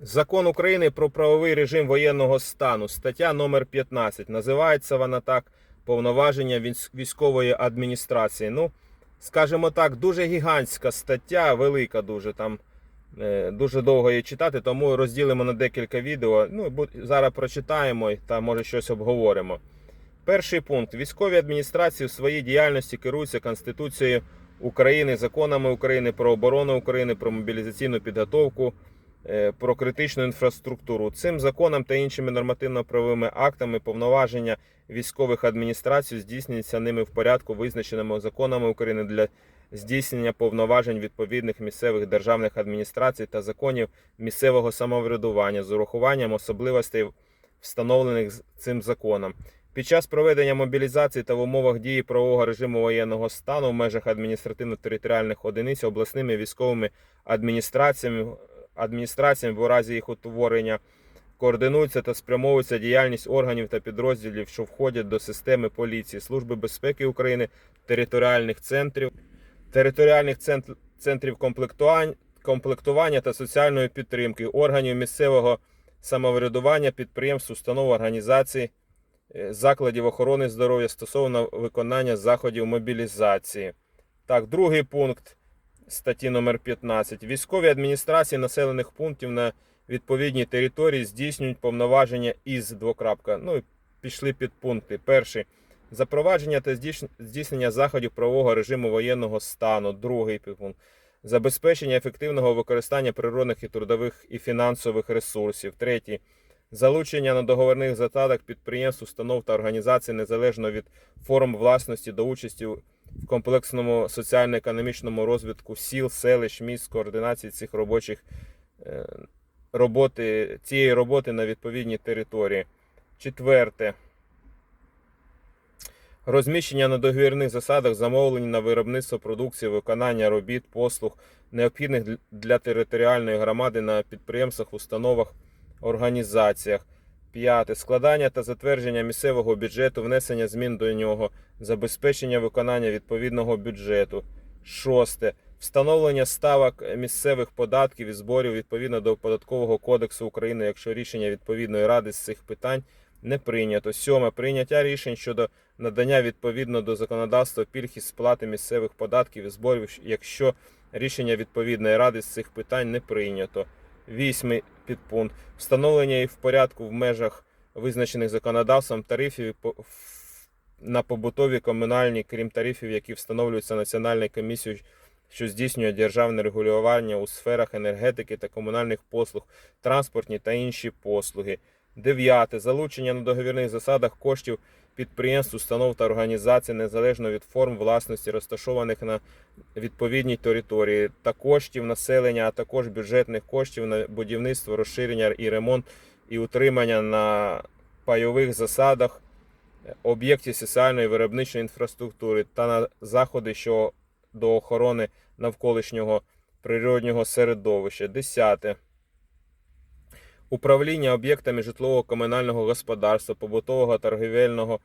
Закон України про правовий режим воєнного стану, стаття номер 15. Називається вона так повноваження військової адміністрації. Ну, скажімо так, дуже гігантська стаття, велика дуже там. е, Дуже довго її читати, тому розділимо на декілька відео. Ну, зараз прочитаємо та може щось обговоримо. Перший пункт. Військові адміністрації в своїй діяльності керуються Конституцією України, законами України про оборону України, про мобілізаційну підготовку, про критичну інфраструктуру. Цим законом та іншими нормативно-правовими актами повноваження військових адміністрацій здійснюються ними в порядку, визначеному законами України для здійснення повноважень відповідних місцевих державних адміністрацій та законів місцевого самоврядування з урахуванням особливостей, встановлених цим законом. Під час проведення мобілізації та в умовах дії правового режиму воєнного стану в межах адміністративно-територіальних одиниць обласними військовими адміністраціями, адміністраціями в разі їх утворення координується та спрямовується діяльність органів та підрозділів, що входять до системи поліції, Служби безпеки України, територіальних центрів, територіальних центрів комплектування та соціальної підтримки, органів місцевого самоврядування, підприємств, установ, організацій, е, закладів охорони здоров'я стосовно виконання заходів мобілізації. Так, другий пункт статті номер 15. Військові адміністрації населених пунктів на відповідній території здійснюють повноваження із двокрапка. Ну і пішли під пункти. Перший запровадження та здійснення заходів правового режиму воєнного стану. Другий підпункт. Забезпечення ефективного використання природних і трудових і фінансових ресурсів. Третій. Залучення на договорних засадах підприємств, установ та організацій незалежно від форм власності до участі в комплексному соціально-економічному розвитку сіл, селищ, міст, координації цих робочих е, роботи, цієї роботи на відповідній території. Четверте. Розміщення на договірних засадах замовлень на виробництво продукції, виконання робіт, послуг, необхідних для територіальної громади на підприємствах, установах, організаціях. П'яте. Складання та затвердження місцевого бюджету, внесення змін до нього, забезпечення виконання відповідного бюджету. Шосте. Встановлення ставок місцевих податків і зборів відповідно до Податкового кодексу України, якщо рішення відповідної ради з цих питань не прийнято. Сьоме. Прийняття рішень щодо надання відповідно до законодавства пільг із сплати місцевих податків і зборів, якщо рішення відповідної ради з цих питань не прийнято. Вісьмий підпункт. Встановлення і в порядку в межах визначених законодавством тарифів на побутові комунальні, крім тарифів, які встановлюються Національною комісією, що здійснює державне регулювання у сферах енергетики та комунальних послуг, транспортні та інші послуги. Дев'яте. Залучення на договірних засадах коштів підприємств, установ та організацій незалежно від форм власності, розташованих на відповідній території, та коштів населення, а також бюджетних коштів на будівництво, розширення і ремонт і утримання на пайових засадах е, об'єктів соціальної виробничої інфраструктури та на заходи щодо охорони навколишнього природнього середовища. Десяте. Управління об'єктами житлового комунального господарства, побутового торгівельного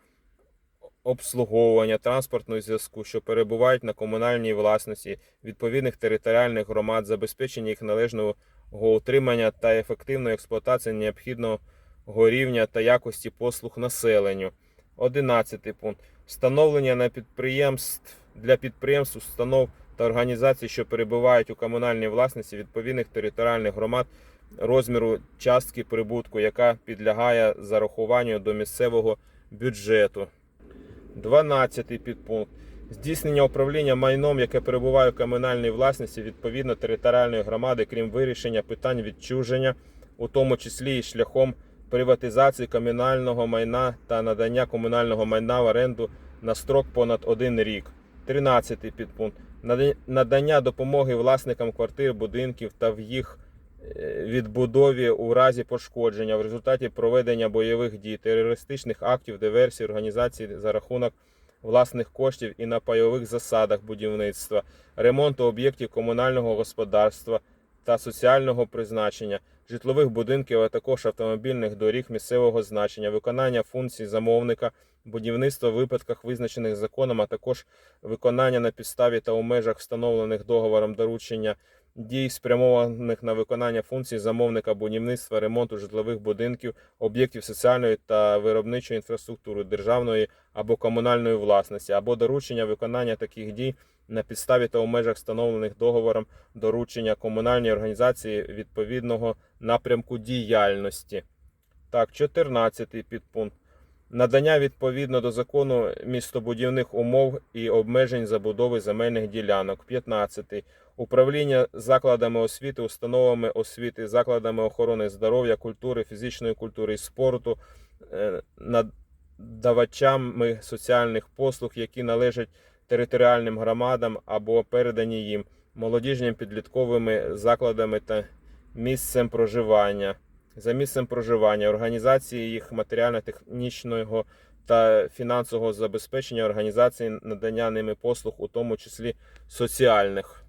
обслуговування транспортного зв'язку, що перебувають на комунальній власності відповідних територіальних громад, забезпечення їх належного утримання та ефективної експлуатації необхідного рівня та якості послуг населенню. 11 пункт. Встановлення на підприємств для підприємств, установ та організацій, що перебувають у комунальній власності відповідних територіальних громад розміру частки прибутку, яка підлягає зарахуванню до місцевого бюджету. 12 підпункт. Здійснення управління майном, яке перебуває у комунальній власності відповідно територіальної громади, крім вирішення питань відчуження, у тому числі і шляхом приватизації комунального майна та надання комунального майна в оренду на строк понад один рік. 13 підпункт. Нада- Надання допомоги власникам квартир, будинків та в їх відбудові у разі пошкодження в результаті проведення бойових дій, терористичних актів, диверсій, організацій за рахунок власних коштів і на пайових засадах будівництва, ремонту об'єктів комунального господарства та соціального призначення, житлових будинків, а також автомобільних доріг місцевого значення, виконання функцій замовника, будівництва в випадках, визначених законом, а також виконання на підставі та у межах встановлених договором доручення дій, спрямованих на виконання функцій замовника будівництва, ремонту житлових будинків, об'єктів соціальної та виробничої інфраструктури державної або комунальної власності, або доручення виконання таких дій на підставі та у межах встановлених договором доручення комунальній організації відповідного напрямку діяльності. Так, 14 підпункт. Надання відповідно до закону містобудівних умов і обмежень забудови земельних ділянок. 15. Управління закладами освіти, установами освіти, закладами охорони здоров'я, культури, фізичної культури і спорту, е, надавачами соціальних послуг, які належать територіальним громадам або передані їм, молодіжним підлітковими закладами та місцем проживання. За місцем проживання, організації їх матеріально-технічного та фінансового забезпечення організації надання ними послуг, у тому числі соціальних.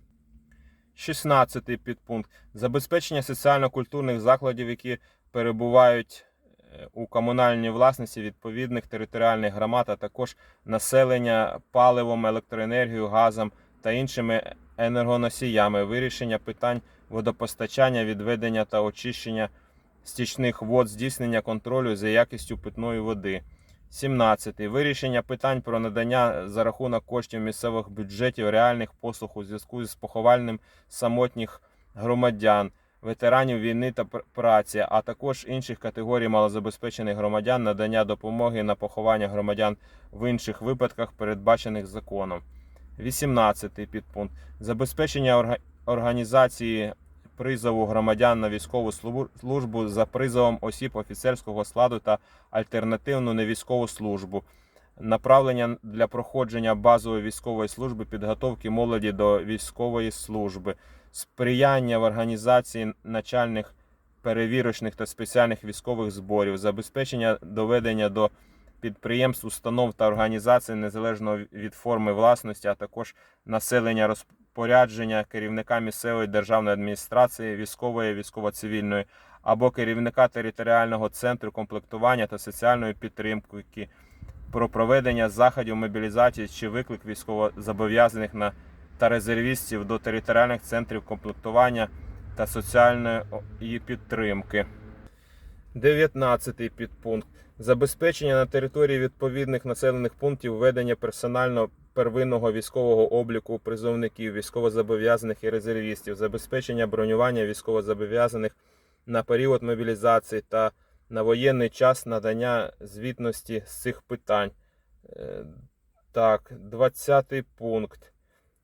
16 підпункт. Забезпечення соціально-культурних закладів, які перебувають е, у комунальній власності відповідних територіальних громад, а також населення паливом, електроенергією, газом та іншими енергоносіями, вирішення питань водопостачання, відведення та очищення стічних вод, здійснення контролю за якістю питної води. 17. Вирішення питань про надання за рахунок коштів місцевих бюджетів реальних послуг у зв'язку з поховальним самотніх громадян, ветеранів війни та праці, а також інших категорій малозабезпечених громадян, надання допомоги на поховання громадян в інших випадках, передбачених законом. 18 підпункт. Забезпечення орга- організації призову громадян на військову службу- за призовом осіб офіцерського складу та альтернативну невійськову службу. Направлення для проходження базової військової служби, підготовки молоді до військової служби, сприяння в організації начальних перевірочних та спеціальних військових зборів, забезпечення доведення до підприємств, установ та організацій незалежно від форми власності, а також населення розпорядження керівника місцевої державної адміністрації, військової, військово-цивільної або керівника територіального центру комплектування та соціальної підтримки про проведення заходів мобілізації чи виклик військовозобов'язаних на та резервістів до територіальних центрів комплектування та соціальної підтримки. 19 підпункт. Забезпечення на території відповідних населених пунктів ведення персонально первинного військового обліку призовників, військовозобов'язаних і резервістів, забезпечення бронювання військовозобов'язаних на період мобілізації та на воєнний час надання звітності з цих питань. Е, Так, 20 пункт.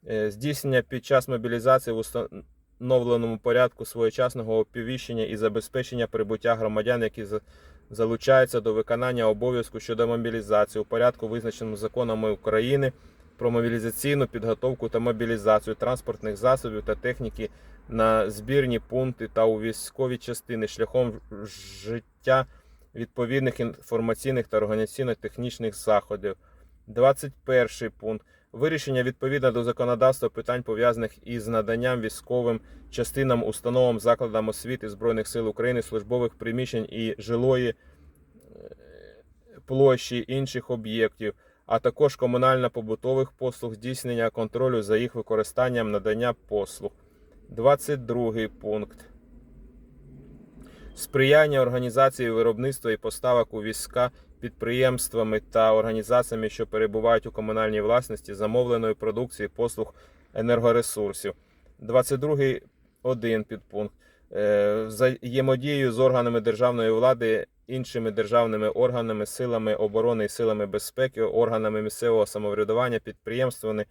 Е, Здійснення під час мобілізації в установленому порядку своєчасного оповіщення і забезпечення прибуття громадян, які залучаються до виконання обов'язку щодо мобілізації у порядку, визначеному законами України про мобілізаційну підготовку та мобілізацію транспортних засобів та техніки на збірні пункти та у військові частини шляхом життя відповідних інформаційних та організаційно-технічних заходів. 21 пункт. Вирішення відповідно до законодавства питань пов'язаних із наданням військовим частинам, установам, закладам освіти Збройних сил України, службових приміщень і жилої е, площі інших об'єктів, а також комунально-побутових послуг, здійснення контролю за їх використанням надання послуг. 22 пункт. Сприяння організації виробництва і поставок у війська підприємствами та організаціями, що перебувають у комунальній власності замовленої продукції послуг енергоресурсів. 22 один підпункт. Е, Взаємодію з органами державної влади, іншими державними органами, силами оборони і силами безпеки, органами місцевого самоврядування, підприємствами,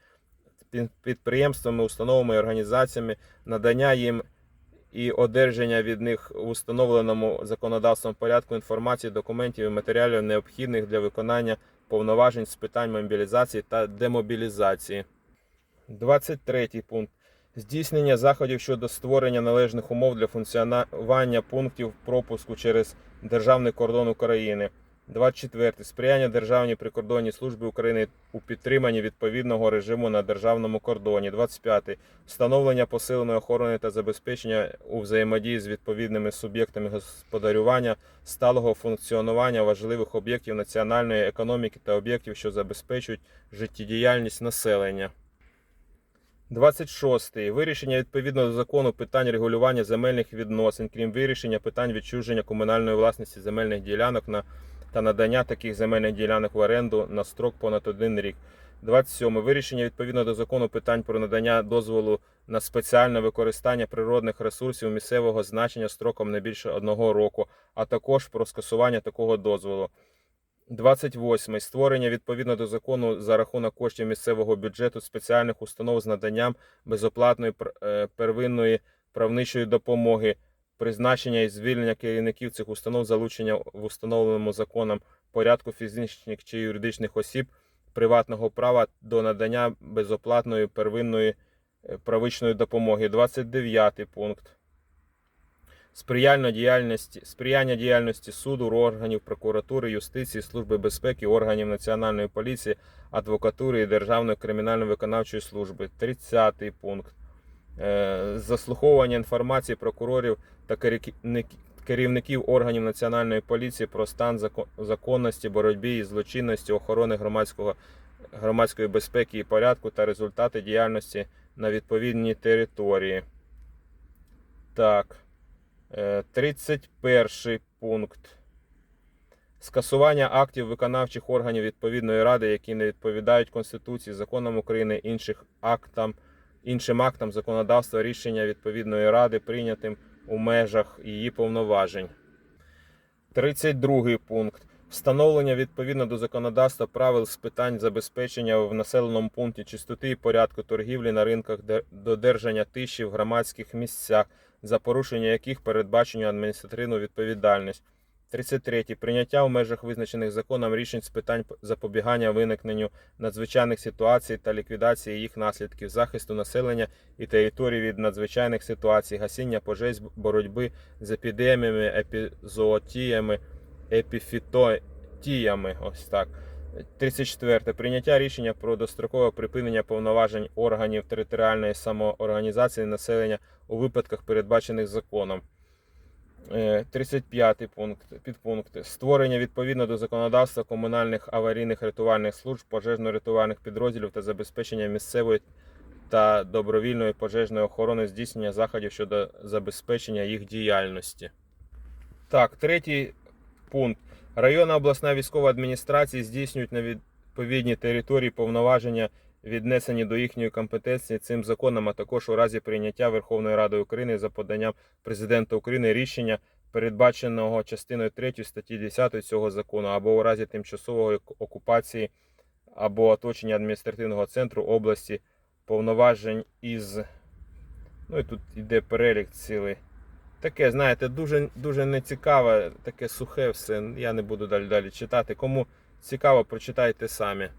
підприємствами, установами і організаціями, надання їм і одержання від них у встановленому законодавством порядку інформації, документів і матеріалів, необхідних для виконання повноважень з питань мобілізації та демобілізації. 23 пункт. Здійснення заходів щодо створення належних умов для функціонування пунктів пропуску через державний кордон України. 24. Сприяння Державній прикордонній службі України у підтриманні відповідного режиму на державному кордоні. 25. Встановлення посиленої охорони та забезпечення у взаємодії з відповідними суб'єктами господарювання, сталого функціонування важливих об'єктів національної економіки та об'єктів, що забезпечують життєдіяльність населення. 26. Вирішення відповідно до закону питань регулювання земельних відносин, крім вирішення питань відчуження комунальної власності земельних ділянок на, та надання таких земельних ділянок в оренду на строк понад один рік. 27. Вирішення відповідно до закону питань про надання дозволу на спеціальне використання природних ресурсів місцевого значення строком не більше одного року, а також про скасування такого дозволу. 28. Створення відповідно до закону за рахунок коштів місцевого бюджету спеціальних установ з наданням безоплатної е, первинної правничої допомоги, призначення і звільнення керівників цих установ, залучення в установленому законом порядку фізичних чи юридичних осіб приватного права до надання безоплатної первинної е, правичної допомоги. 29 пункт. Сприяння діяльності, сприяння діяльності суду, органів прокуратури, юстиції, служби безпеки, органів національної поліції, адвокатури і Державної кримінально-виконавчої служби. 30 пункт. Е, Заслуховування інформації прокурорів та керівників органів національної поліції про стан законності, боротьбі із злочинністю, охорони громадського, громадської безпеки і порядку та результати діяльності на відповідній території. Так. Е, 31 пункт. Скасування актів виконавчих органів відповідної ради, які не відповідають Конституції, законам України, інших актам, іншим актам законодавства рішення відповідної ради, прийнятим у межах її повноважень. 32 пункт. Встановлення відповідно до законодавства правил з питань забезпечення в населеному пункті чистоти і порядку торгівлі на ринках, додержання тиші в громадських місцях, за порушення яких передбачено адміністративну відповідальність. 33. Прийняття у межах визначених законом рішень з питань запобігання виникненню надзвичайних ситуацій та ліквідації їх наслідків, захисту населення і територій від надзвичайних ситуацій, гасіння пожеж, боротьби з епідеміями, епізоотіями, епіфітотіями. Ось так. 34. Прийняття рішення про дострокове припинення повноважень органів територіальної самоорганізації населення у випадках, передбачених законом. Е, 35 пункт підпункт створення відповідно до законодавства комунальних аварійних рятувальних служб, пожежно-рятувальних підрозділів та забезпечення місцевої та добровільної пожежної охорони здійснення заходів щодо забезпечення їх діяльності. Так, третій пункт. Районна обласна військова адміністрація здійснюють на відповідній території повноваження, віднесені до їхньої компетенції цим законом, а також у разі прийняття Верховною Радою України за поданням президента України рішення, передбаченого частиною 3 статті 10 цього закону, або у разі тимчасової окупації або оточення адміністративного центру області повноважень із. Ну і тут йде перелік цілий. Таке, знаєте, дуже, дуже нецікаве, таке сухе все. Я не буду далі далі читати. Кому цікаво, прочитайте самі.